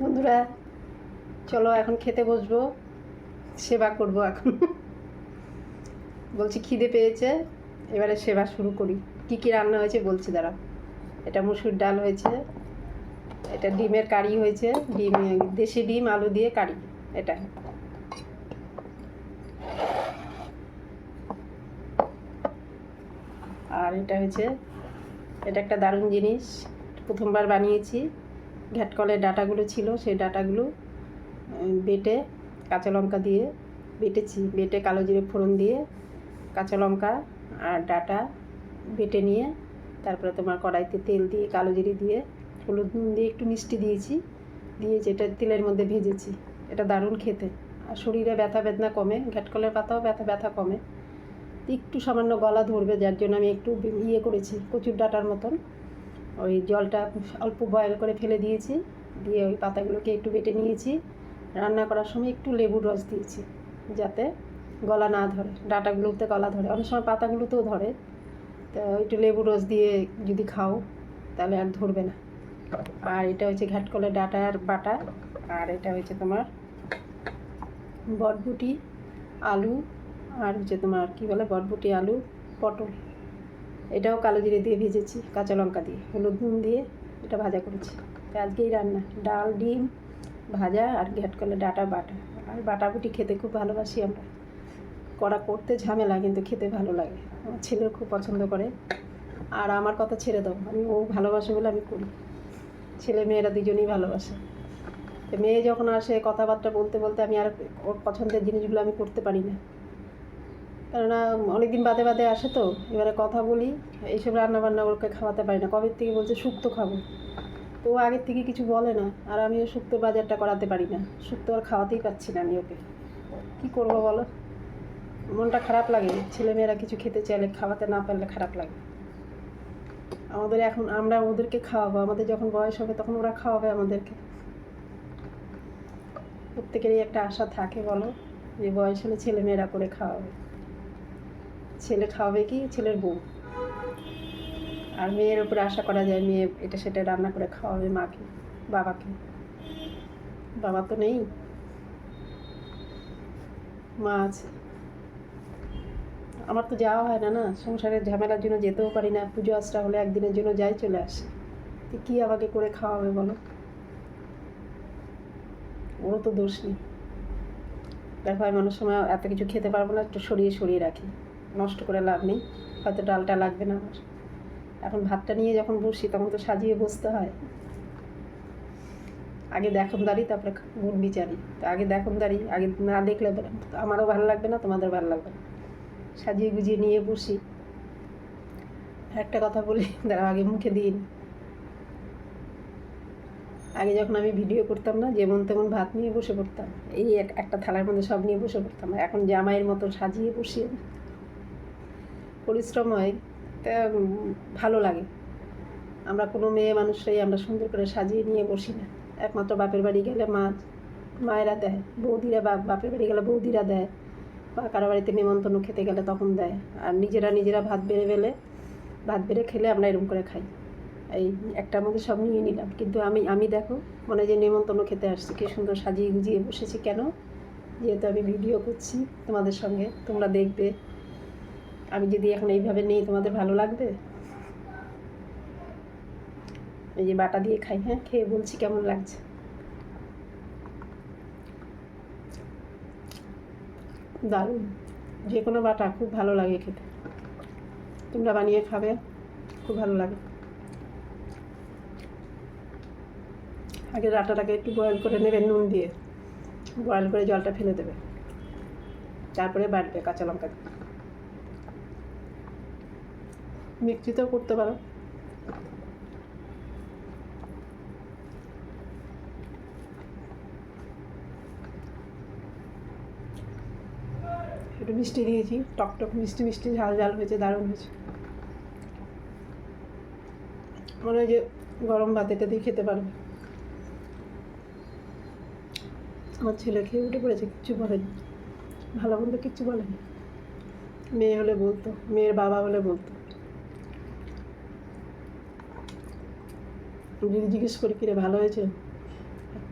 বন্ধুরা, চলো এখন খেতে বসবো। সেবা করব এখন। বলছি খিদে পেয়েছে, এবারে সেবা শুরু করি। কি কি রান্না হয়েছে বলছি দাঁড়া এটা মুসুর ডাল হয়েছে, এটা ডিমের কারি হয়েছে, ডিম, দেশি ডিম, আলু দিয়ে কারি, এটা। আর এটা হয়েছে, এটা একটা দারুণ জিনিস, প্রথমবার বানিয়েছি। ঘ্যাটকলের ডাটাগুলো ছিল, সেই ডাটাগুলো বেটে কাঁচা লঙ্কা দিয়ে বেটেছি, বেটে কালো জিরে ফোড়ন দিয়ে কাঁচা লঙ্কা আর ডাটা বেটে নিয়ে তারপরে তোমার কড়াইতে তেল দিয়ে, কালো জিরে দিয়ে, হলুদ নুন দিয়ে একটু মিষ্টি দিয়েছি, দিয়ে যেটা তেলের মধ্যে ভেজেছি, এটা দারুণ খেতে। আর শরীরে ব্যথা বেদনা কমে ঘ্যাটকলের পাতাও ব্যথা ব্যথা কমে। একটু সামান্য গলা ধরবে, যার জন্য আমি একটু ইয়ে করেছি, কচুর ডাটার মতন। ওই জলটা অল্প বয়েল করে ফেলে দিয়েছি। দিয়ে ওই পাতাগুলোকে একটু বেটে নিয়েছি। রান্না করার সময় একটু লেবুর রস দিয়েছি যাতে গলা না ধরে। ডাটাগুলোতে গলা ধরে। অনেক সময় পাতাগুলোতেও ধরে। তো একটু লেবুর রস দিয়ে যদি খাও, তাহলে আর ধরবে না। আর এটা হচ্ছে ঘাটকলের ডাটার বাটা। আর এটা হচ্ছে তোমার বটবুটি, আলু, আর হচ্ছে তোমার কি বলে বটবুটি, আলু, পটল। এটাও কালো জিরে দিয়ে ভেজেছি, কাঁচা লঙ্কা দিয়ে, হলুদ নুন দিয়ে এটা ভাজা করেছি। আজকেই রান্না, ডাল, ডিম ভাজা আর ঘ্যাট করলে ডাটা বাটা। আর বাটাবুটি খেতে খুব ভালোবাসি আমরা। করা করতে ঝামেলা, কিন্তু খেতে ভালো লাগে। আমার ছেলেও খুব পছন্দ করে। আর আমার কথা ছেড়ে দাও, আমি ও ভালোবাসে বলে আমি করি। ছেলে মেয়েরা দুজনেই ভালোবাসে। মেয়ে যখন আসে, কথাবার্তা বলতে বলতে আমি আর ওর পছন্দের জিনিসগুলো আমি করতে পারি না। কেননা অনেকদিন বাদে বাদে আসে তো, এবারে কথা বলি, এইসব রান্না বান্না ওকে খাওয়াতে পারি না। কবে থেকে বলছে শুক্তো খাব? তো ও আগের থেকে কিছু বলে না, আর আমিও শুক্তো বাজারটা করাতে পারি না। শুক্তো আর খাওয়াতেই পারছি না আমি ওকে। কী করব বলো? মনটা খারাপ লাগে, ছেলেমেয়েরা কিছু খেতে চাইলে খাওয়াতে না পারলে খারাপ লাগে। আমাদের এখন, আমরা ওদেরকে খাওয়াবো, আমাদের যখন বয়স হবে তখন ওরা খাওয়াবে আমাদেরকে। প্রত্যেকেরই একটা আশা থাকে বলো, যে বয়স হলে ছেলেমেয়েরা করে খাওয়াবে। ছেলে খাওয়াবে কি? ছেলের বউ। আর মেয়ের উপরে আশা করা যায় মেয়ে এটা সেটা রান্না করে খাওয়াবে মাকে, বাবাকে। বাবা তো নেই। মা আছে। আমার তো যাওয়া হয় না না, সংসারের ঝামেলার জন্য যেতেও পারি না, পুজো আশ্রা হলে একদিনের জন্য যাই চলে আসে। তো কী আমাকে করে খাওয়াবে বলো? ওরও তো দোষ নেই। দেখো আমি অনেক সময় এত কিছু খেতে পারব না, একটু সরিয়ে সরিয়ে রাখি। নষ্ট করে লাভ নেই, হয়তো ডালটা লাগবে না আমার এখন ভাতটা নিয়ে যখন বসি, তখন তো সাজিয়ে বসতে হয়। আগে দেখুন দাঁড়ি তারপরে গুণ বিচারি। তো আগে দেখুন দাঁড়ি আগে না দেখলে আমারও ভালো লাগবে না তোমাদের ভালো লাগবে না। সাজিয়ে গুজিয়ে নিয়ে বসি। একটা কথা বলি দাঁড়া আগে মুখে দিন আগে যখন আমি ভিডিও করতাম না, যেমন তেমন ভাত নিয়ে বসে পড়তাম। এই এক- একটা থালার মধ্যে সব নিয়ে বসে পড়তাম। এখন জামাইয়ের মতো সাজিয়ে বসিয়ে পরিশ্রম হয়, তা ভালো লাগে। আমরা কোনো মেয়ে মানুষরাই আমরা সুন্দর করে সাজিয়ে নিয়ে বসি না। একমাত্র বাপের বাড়ি গেলে মা, মায়েরা দেয়, বৌদিরা বাপ বাপের বাড়ি গেলে বৌদিরা দেয়, বা কারও বাড়িতে নেমন্তন্ন খেতে গেলে তখন দেয়। আর নিজেরা নিজেরা ভাত বেড়ে বেলে ভাত বেড়ে খেলে আমরা এরকম করে খাই। এই একটার মধ্যে সব নিয়ে নিলাম। কিন্তু আমি আমি দেখো, মনে যে নেমন্তন্ন খেতে আসছি। কি সুন্দর সাজিয়ে গুজিয়ে বসেছি কেন? যেহেতু আমি ভিডিও করছি তোমাদের সঙ্গে, তোমরা দেখবে। আমি যদি এখন এইভাবে নেই, তোমাদের ভালো লাগবে? এই যে বাটা দিয়ে খাই হ্যাঁ? খেয়ে বলছি কেমন লাগছে? দারুণ। যে কোনো বাটা খুব ভালো লাগে খেতে। তোমরা বানিয়ে খাবে, খুব ভালো লাগে। আগে ডাটাটাকে একটু বয়েল করে নেবে, নুন দিয়ে। বয়েল করে জলটা ফেলে দেবে। তারপরে বাটবে কাঁচা লঙ্কা দিয়ে মিক্সিতেও করতে পারো। একটু মিষ্টি দিয়েছি টক টক মিষ্টি মিষ্টি ঝাল ঝাল হয়েছে, দারুণ হয়েছে। মনে হয় যে গরম ভাত এটা দিয়ে খেতে পারবে। আমার ছেলে খেয়ে উঠে পড়েছে, কিচ্ছু বলেনি। ভালো মন্দ কিচ্ছু বলেনি। মেয়ে হলে বলতো, মেয়ের বাবা হলে বলতো। যদি জিজ্ঞেস করি, কিরে, ভালো হয়েছে?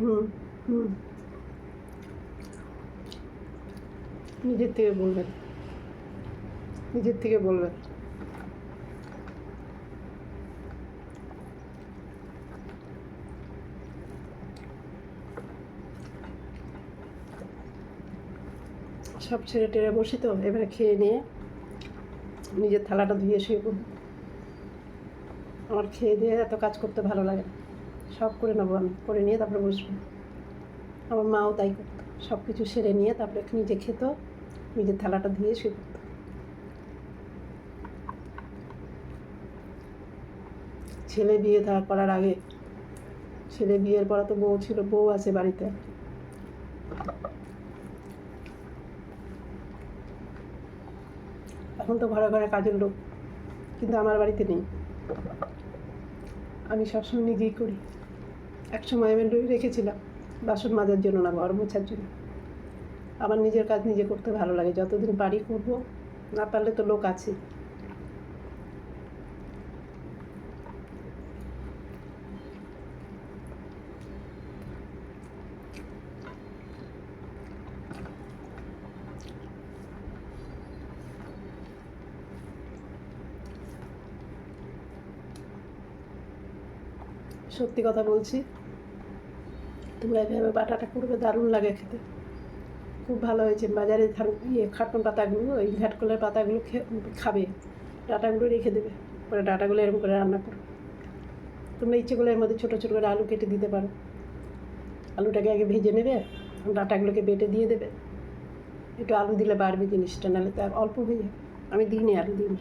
হুম হুম। নিজের থেকে বলবেন। নিজের থেকে বলবেন। সব ছেড়ে টেরে বসি তো, এবারে খেয়ে নিয়ে নিজের থালাটা ধুয়ে শুয়ে পড়ব আমার খেয়ে দিয়ে এত কাজ করতে ভালো লাগে। সব করে নেব আমি, করে নিয়ে তারপরে বসবো। আমার মাও তাই করতো। সব কিছু সেরে নিয়ে তারপরে নিজে খেত, নিজের থালাটা ধুয়ে শুয়ে পড়তো। ছেলে বিয়ে থা করার আগে, ছেলে বিয়ের পরে তো বউ ছিল, বউ আছে বাড়িতে। এখন তো ঘরে ঘরে কাজের লোক, কিন্তু আমার বাড়িতে নেই। আমি সবসময় নিজেই করি। একসময় আমি রেখেছিলাম বাসন মাজার জন্য না, ঘর মোছার জন্য। আমার নিজের কাজ নিজে করতে ভালো লাগে। যতদিন বাড়ি করব। না পারলে তো লোক আছে সত্যি কথা বলছি। তোমরা এভাবে বাটাটা করবে, দারুণ লাগে খেতে। খুব ভালো হয়েছে। বাজারে ধান ইয়ে খাটন পাতাগুলো, ওই ঘাটকলের পাতাগুলো খাবে। ডাটাগুলো রেখে দেবে। পরে ডাটাগুলো এরকম করে রান্না করো। তোমরা ইচ্ছে করলে এর মধ্যে ছোটো ছোটো করে আলু কেটে দিতে পারো। আলুটাকে আগে ভেজে নেবে, ডাটাগুলোকে বেটে দিয়ে দেবে। একটু আলু দিলে বাড়বে জিনিসটা, নাহলে তো আর অল্প যাবে। আমি দিইনি, আলু দিইনি।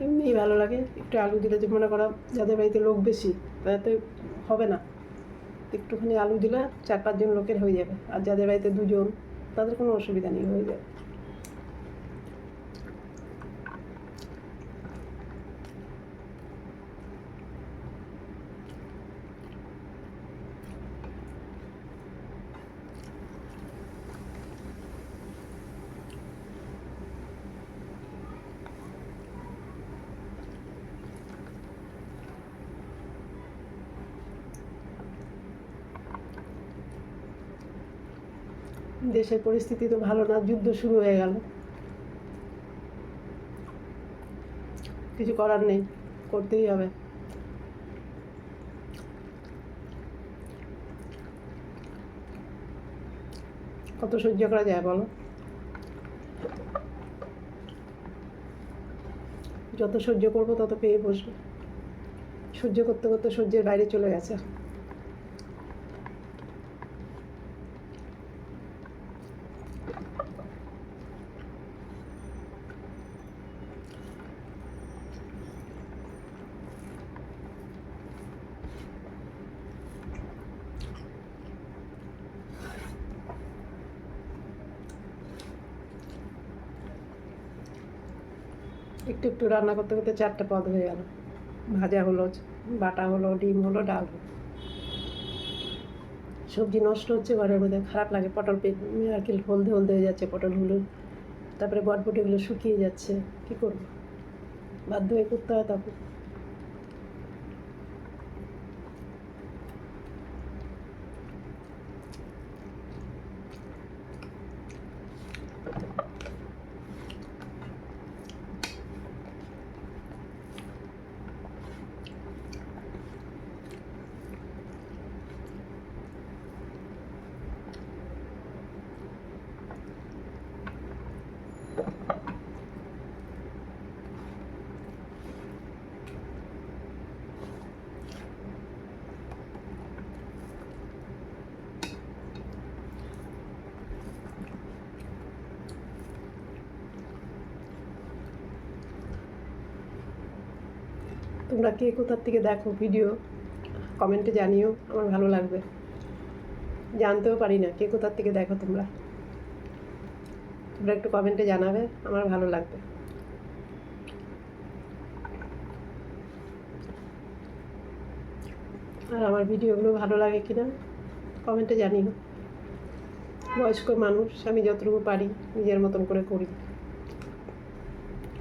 এমনিই ভালো লাগে। একটু আলু দিলে যে মনে করা যাদের বাড়িতে লোক বেশি, তাদের তো হবে না। একটুখানি আলু দিলে চার পাঁচজন লোকের হয়ে যাবে। আর যাদের বাড়িতে দুজন, তাদের কোনো অসুবিধা নেই, হয়ে যাবে। দেশের পরিস্থিতি তো ভালো না, যুদ্ধ শুরু হয়ে গেল। কিছু করার নেই, করতেই হবে। কত সহ্য করা যায় বলো? যত সহ্য করব তত পেয়ে বসবো। সহ্য করতে করতে সহ্যের বাইরে চলে গেছে। একটু একটু রান্না করতে করতে চারটে পদ হয়ে গেল। ভাজা হলো, বাটা হলো, ডিম হলো, ডাল হলো। সবজি নষ্ট হচ্ছে, ঘরের মধ্যে খারাপ লাগে। পটল আর কি হলদে হলদে হয়ে যাচ্ছে পটল হলুদ তারপরে বটবটিগুলো শুকিয়ে যাচ্ছে। কী করব? বাধ্য হয়ে করতে হয় তখন। তোমরা কে কোথার থেকে দেখো ভিডিও, কমেন্টে জানিও, আমার ভালো লাগবে। জানতেও পারি না, কে কোথার থেকে দেখো তোমরা? তোমরা একটু কমেন্টে জানাবে, আমার ভালো লাগবে। আর আমার ভিডিওগুলো ভালো লাগে কিনা, কমেন্টে জানিও। বয়স্ক মানুষ, আমি যতটুকু পারি, নিজের মতন করে করি।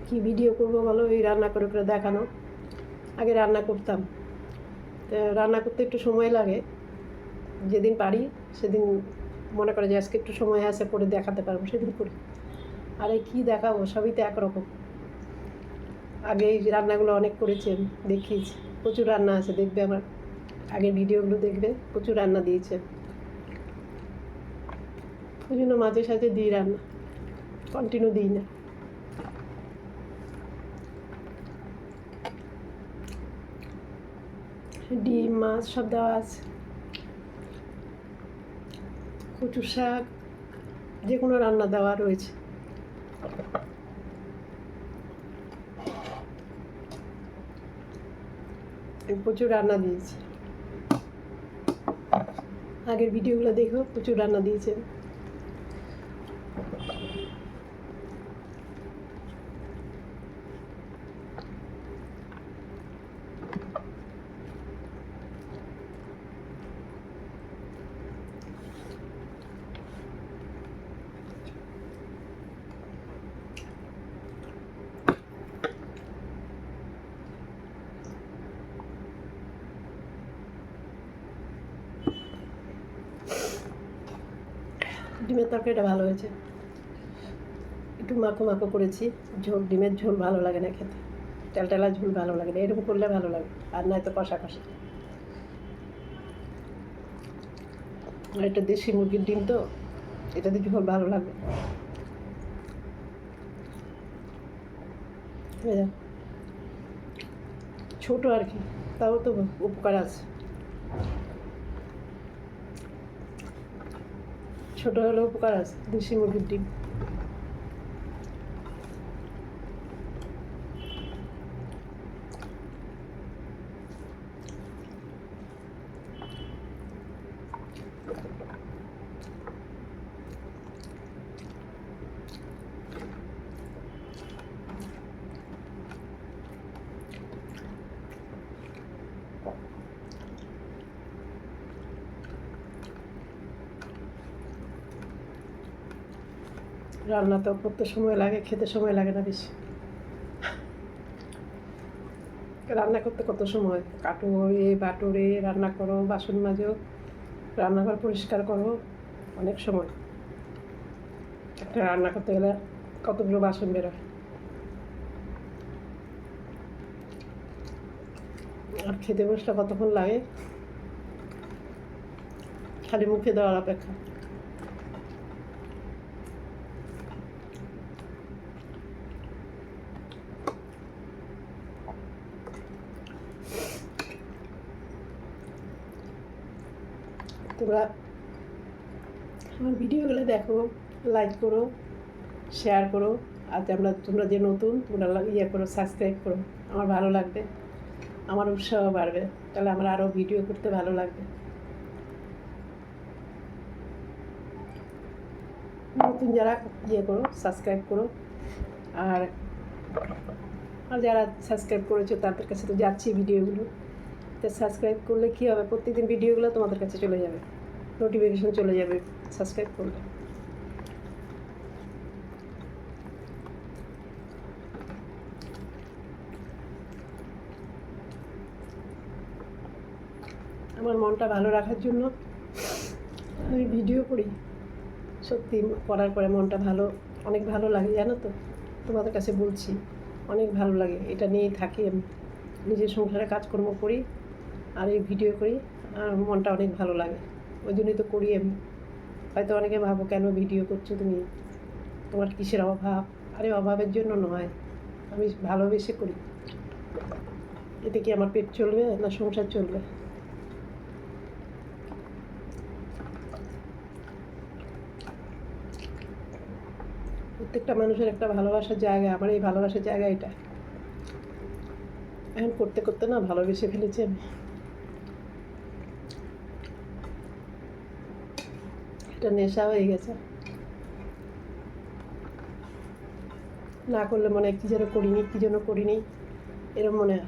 কি ভিডিও করব বলো, এই রান্না করে করে দেখানো। আগে রান্না করতাম। তো রান্না করতে একটু সময় লাগে। যেদিন পারি সেদিন মনে করে যে আজকে একটু সময় আছে, পরে দেখাতে পারব সেদিন করি। আর এই কী দেখাবো, সবই তো একরকম। আগে এই রান্নাগুলো অনেক করেছি আমি, দেখিয়েছি। প্রচুর রান্না আছে, দেখবে আমার। আগের ভিডিওগুলো দেখবে, প্রচুর রান্না দিয়েছে। ওই জন্য মাঝে সাঝে দিই রান্না। কন্টিনিউ দিই না। ডিম, মাছ সব দেওয়া আছে। কচু শাক যে কোনো রান্না দেওয়া রয়েছে। প্রচুর রান্না দিয়েছে। আগের ভিডিওগুলো দেখো, প্রচুর রান্না দিয়েছে। ডিমের তরকারিটা ভালো হয়েছে। একটু মাখো মাখো করেছি। ঝোল, ডিমের ঝোল ভালো লাগে না খেতে। টেলটেলা ঝোল ভালো লাগে না, এরকম করলে ভালো লাগে, আর নয়তো কষা কষা। আর এটা দেশি মুরগির ডিম তো এটাতে ঝোল ভালো লাগবে। ছোট আর কি, তাও তো উপকার আছে। ছোট হলেও উপকার আছে দেশি মুরগির ডিম। রান্না তো করতে সময় লাগে, খেতে সময় লাগে না বেশি। রান্না করতে কত সময়? কাটো, এ বাটোরে রান্না করো, বাসন মাজো, রান্নাঘর পরিষ্কার করো, অনেক সময়। একটা রান্না করতে গেলে কতগুলো বাসন বেরোয়? আর খেতে বসলে কতক্ষণ লাগে? খালি মুখে দেওয়ার অপেক্ষা। তোমরা আমার ভিডিওগুলো দেখো লাইক করো শেয়ার করো, আর তোমরা তোমরা যে নতুন, তোমরা ইয়ে করো সাবস্ক্রাইব করো, আমার ভালো লাগবে, আমার উৎসাহ বাড়বে, তাহলে আমার আরও ভিডিও করতে ভালো লাগবে। নতুন যারা ইয়ে করো সাবস্ক্রাইব করো, আর আর যারা সাবস্ক্রাইব করেছ, তাদের কাছে তো যাচ্ছি ভিডিওগুলো, তো সাবস্ক্রাইব করলে কী হবে? প্রত্যেকদিন ভিডিওগুলো তোমাদের কাছে চলে যাবে। নোটিফিকেশন চলে যাবে সাবস্ক্রাইব করলে। আমার মনটা ভালো রাখার জন্য আমি ভিডিও করি। সত্যি, করার পরে মনটা ভালো, অনেক ভালো লাগে, জানো তো? তোমাদের কাছে বলছি, অনেক ভালো লাগে। এটা নিয়েই থাকি আমি। নিজের সংসারে কাজকর্ম করি আর এই ভিডিও করি, আর মনটা অনেক ভালো লাগে। ওই জন্যই তো করি আমি। হয়তো অনেকে ভাবো, কেন ভিডিও করছ তুমি? তোমার কিসের অভাব? আরে, অভাবের জন্য নয়। আমি ভালোবেসে করি। এতে কি আমার পেট চলবে না সংসার চলবে? প্রত্যেকটা মানুষের একটা ভালোবাসার জায়গা। আমার এই ভালোবাসার জায়গা এটা। এখন করতে করতে না ভালোবেসে ফেলেছি আমি। এটা নেশা হয়ে গেছে। না করলে মনে হয় কী যেন করিনি, কী যেন করিনি, এরম মনে হয়।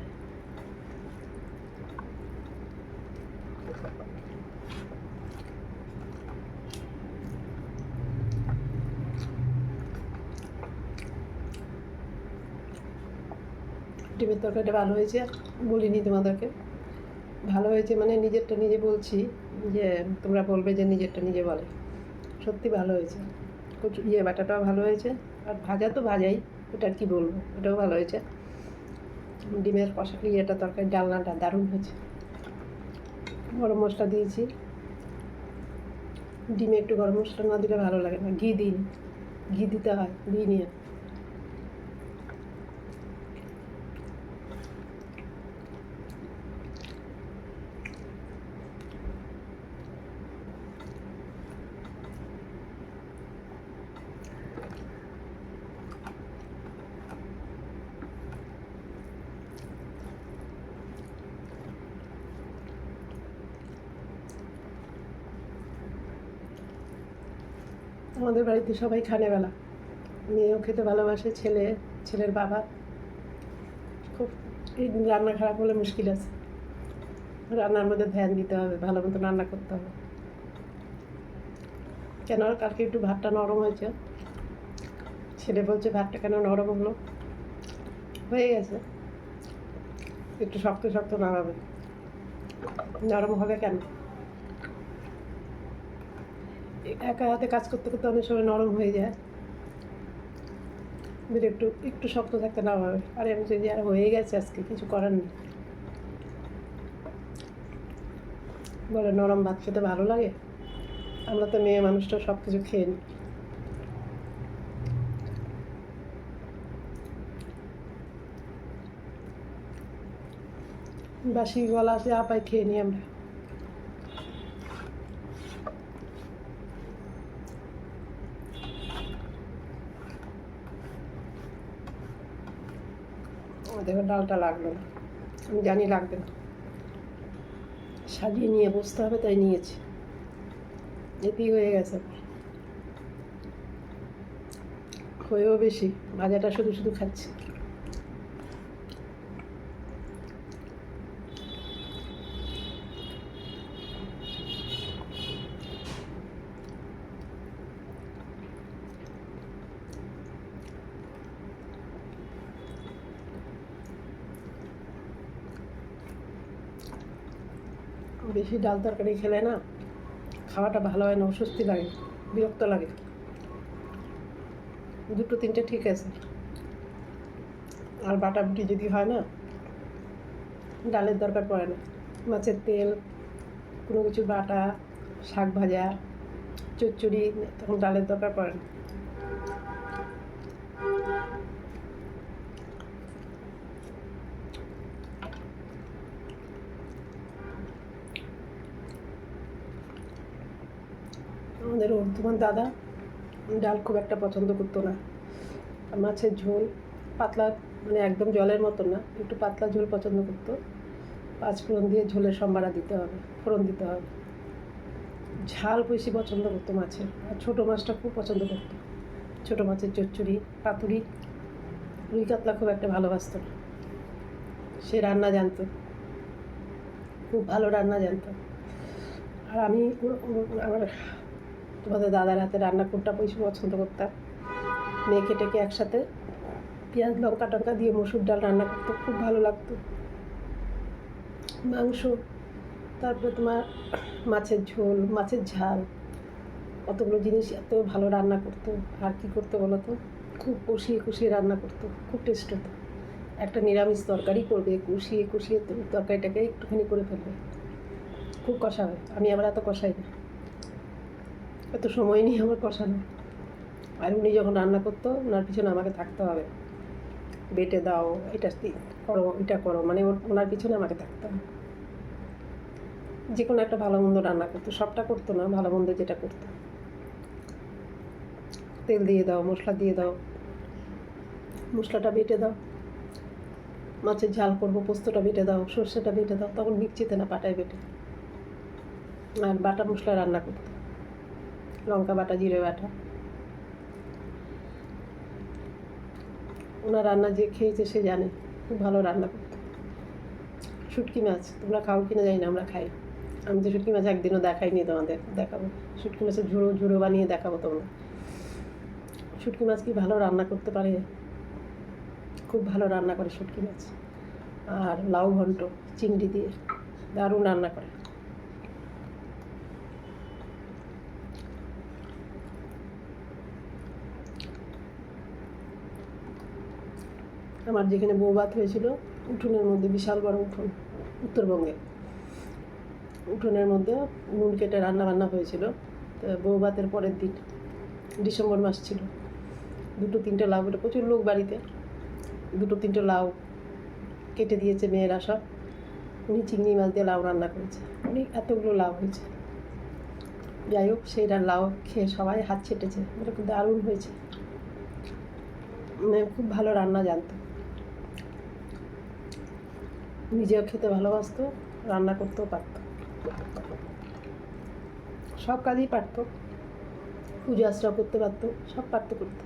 ডিমের তরকারিটা ভালো হয়েছে, বলিনি তোমাদেরকে। ভালো হয়েছে মানে নিজেরটা নিজে বলছি যে তোমরা বলবে যে নিজেরটা নিজে বলে। সত্যি ভালো হয়েছে। কচু ইয়ে বাটাটাও ভালো হয়েছে। আর ভাজা তো ভাজাই ওটার কি বলব ওটাও ভালো হয়েছে। ডিমের কষা ইয়েটা তরকারি, ডালনাটা দারুণ হয়েছে। গরম মশলা দিয়েছি। ডিমে একটু গরম মশলা না দিলে ভালো লাগে না। ঘি দিন ঘি দিতে হয় ঘি নিয়ে আমাদের বাড়িতে সবাই খানে বেলা মেয়েও খেতে ভালোবাসে, ছেলে, ছেলের বাবা। খুব এই রান্না খারাপ হলে মুশকিল আছে। রান্নার মধ্যে ধ্যান দিতে হবে, ভালো মতো রান্না করতে হবে। কেন কালকে একটু ভাতটা নরম হয়েছে? ছেলে বলছে, ভাতটা কেন নরম হলো? হয়ে গেছে। একটু শক্ত শক্ত নামাবে। নরম হবে কেন? একা হাতে কাজ করতে করতে অনেক সময় নরম হয়ে যায়। যদি একটু একটু শক্ত থাকতে না হবে আর, আমি যে আর হয়ে গেছে আজকে, কিছু করার নেই। বলে, নরম ভাত খেতে ভালো লাগে? আমরা তো মেয়ে মানুষটা সব কিছু খেয়ে নিই বাসি গলা আছে আপায় খেয়ে নিই আমরা দেখো ডালটা লাগল। না আমি জানি লাগবে না। সাজিয়ে নিয়ে বসতে হবে, তাই নিয়েছি। এতেই হয়ে গেছে। হয়েও বেশি, ভাজাটা শুধু শুধু খাচ্ছি। বেশি ডাল তরকারি খেলে না খাওয়াটা ভালো হয় না, অস্বস্তি লাগে, বিরক্ত লাগে। দুটো তিনটে ঠিক আছে। আর বাটাবুটি যদি হয় না, ডালের দরকার পড়ে না। মাছের তেল, কোনো কিছু বাটা, শাক ভাজা, চচ্চড়ি, তখন ডালের দরকার পড়ে না। আমাদের তোমার দাদা, ডাল খুব একটা পছন্দ করতো না। মাছের ঝোল পাতলা মানে একদম জলের মতো না, একটু পাতলা ঝোল পছন্দ করতো। পাঁচ ফোড়ন দিয়ে ঝোলের সম্বারা দিতে হবে, ফোড়ন দিতে হবে। ঝাল বেশি পছন্দ করতো মাছের, আর ছোটো মাছটা খুব পছন্দ করতো। ছোটো মাছের চচ্চড়ি, পাতুরি, রুই কাতলা খুব একটা ভালোবাসত না। সে রান্না জানতো, খুব ভালো রান্না জানতো। আর আমি, আমার তোমাদের দাদার হাতে রান্না কোনটা বেশি পছন্দ করতাম? মেখে টেকে একসাথে পেঁয়াজ, লঙ্কা টঙ্কা দিয়ে মসুর ডাল রান্না করতে খুব ভালো লাগতো। মাংস, তারপরে তোমার মাছের ঝোল, মাছের ঝাল, অতগুলো জিনিস এত ভালো রান্না করতো। আর কি করতো বলো তো? খুব কষিয়ে কষিয়ে রান্না করতো, খুব টেস্ট হতো। একটা নিরামিষ তরকারি করবে, কষিয়ে কষিয়ে তরকারিটাকে একটুখানি করে ফেলবে। খুব কষা হয়, আমি আবার এত কষাই না। এত সময় নেই আমার কষানো। আর উনি যখন রান্না করতো ওনার পিছনে আমাকে থাকতে হবে। বেটে দাও, এটা করো এটা করো মানে ওনার পিছনে আমাকে থাকতে হবে। যে কোনো একটা ভালো মন্দ রান্না করতো, সবটা করতো না, ভালো মন্দ যেটা করতো। তেল দিয়ে দাও, মশলা দিয়ে দাও, মশলাটা বেটে দাও। মাছের ঝাল করব, পোস্তটা বেটে দাও, সর্ষেটা বেটে দাও, তখন মিক্সিতে না পাটায় বেটে। আর বাটা মশলা রান্না করতো। লঙ্কা বাটা, জিরে বাটা। ওনার রান্না যে খেয়েছে সে জানে, খুব ভালো রান্না করতো। শুটকি মাছ, তোমরা খাও কিনা জানি না, আমরা খাই। আমি তো শুটকি মাছ একদিনও দেখাইনি তোমাদের, দেখাবো। শুটকি মাছের ঝুড়ো ঝুড়ো বানিয়ে দেখাবো তোমরা। শুটকি মাছ কি ভালো রান্না করতে পারে? খুব ভালো রান্না করে শুটকি মাছ। আর লাউ ঘন্ট, চিংড়ি দিয়ে দারুণ রান্না করে। আমার যেখানে বউ বৌভাত হয়েছিল, উঠোনের মধ্যে, বিশাল বড় উঠোন, উত্তরবঙ্গে। উঠোনের মধ্যে নুন কেটে রান্না বান্না হয়েছিল। তো বৌভাতের পরের দিন, ডিসেম্বর মাস ছিল। দুটো, তিনটে লাউ কেটে প্রচুর লোক বাড়িতে। দুটো, তিনটে লাউ কেটে দিয়েছে মেয়েরা সব। উনি চিংড়ি মাছ দিয়ে লাউ রান্না করেছে। উনি এতগুলো লাউ হয়েছে। যাই হোক, সেই লাউ খেয়ে সবাই হাত ছেটেছে। এটা খুব দারুণ হয়েছে। মানে খুব ভালো রান্না জানতো। নিজেও খেতে ভালোবাসত, রান্না করতেও পারত। সব কাজই পারতো। পুজো আশ্রা করতে পারতো, সব পারত করতে।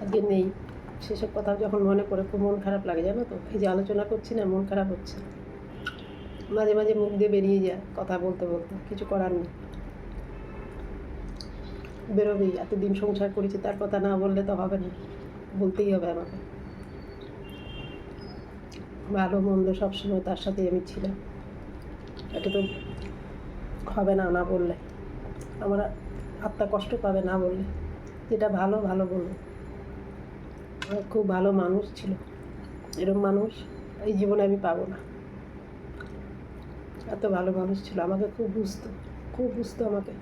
আজকে নেই। সেসব কথা যখন মনে পড়ে, খুব মন খারাপ লাগে, জানো তো? এই যে আলোচনা করছি না, মন খারাপ হচ্ছে। মাঝে মাঝে মুখ দিয়ে বেরিয়ে যায় কথা বলতে বলতে, কিছু করার নেই। বেরোবেই, এতদিন সংসার করেছি, তার কথা না বললে তো হবে না। বলতেই হবে আমাকে। ভালো মন্দ সবসময় তার সাথে আমি ছিলাম। এটা তো হবে না না বললে। আমার আত্মা কষ্ট পাবে না বললে। যেটা ভালো ভালো বলব। খুব ভালো মানুষ ছিল। এরকম মানুষ এই জীবনে আমি পাবো না। এত ভালো মানুষ ছিল। আমাকে খুব বুঝতো। খুব বুঝতো আমাকে।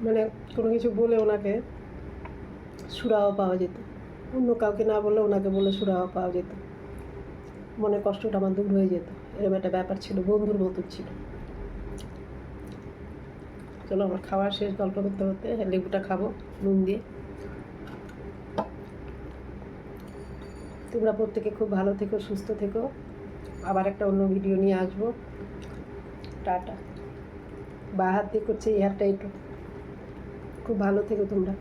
মানে কোনো কিছু বলে ওনাকে সুরাহা পাওয়া যেত। অন্য কাউকে না বলে ওনাকে বলে সুরাহা পাওয়া যেত। মনে কষ্টটা আমার দূর হয়ে যেত। এরকম একটা ব্যাপার ছিল, বন্ধুর মতো ছিল। চলো আমার খাওয়া শেষ, গল্প করতে করতে লেবুটা খাব, নুন দিয়ে। তোমরা প্রত্যেকে খুব ভালো থেকো, সুস্থ থেকো। আবার একটা অন্য ভিডিও নিয়ে আসব। টাটা। বা হাত দিয়ে করছে এই হাতটা একটু। খুব ভালো থেকো তোমরা।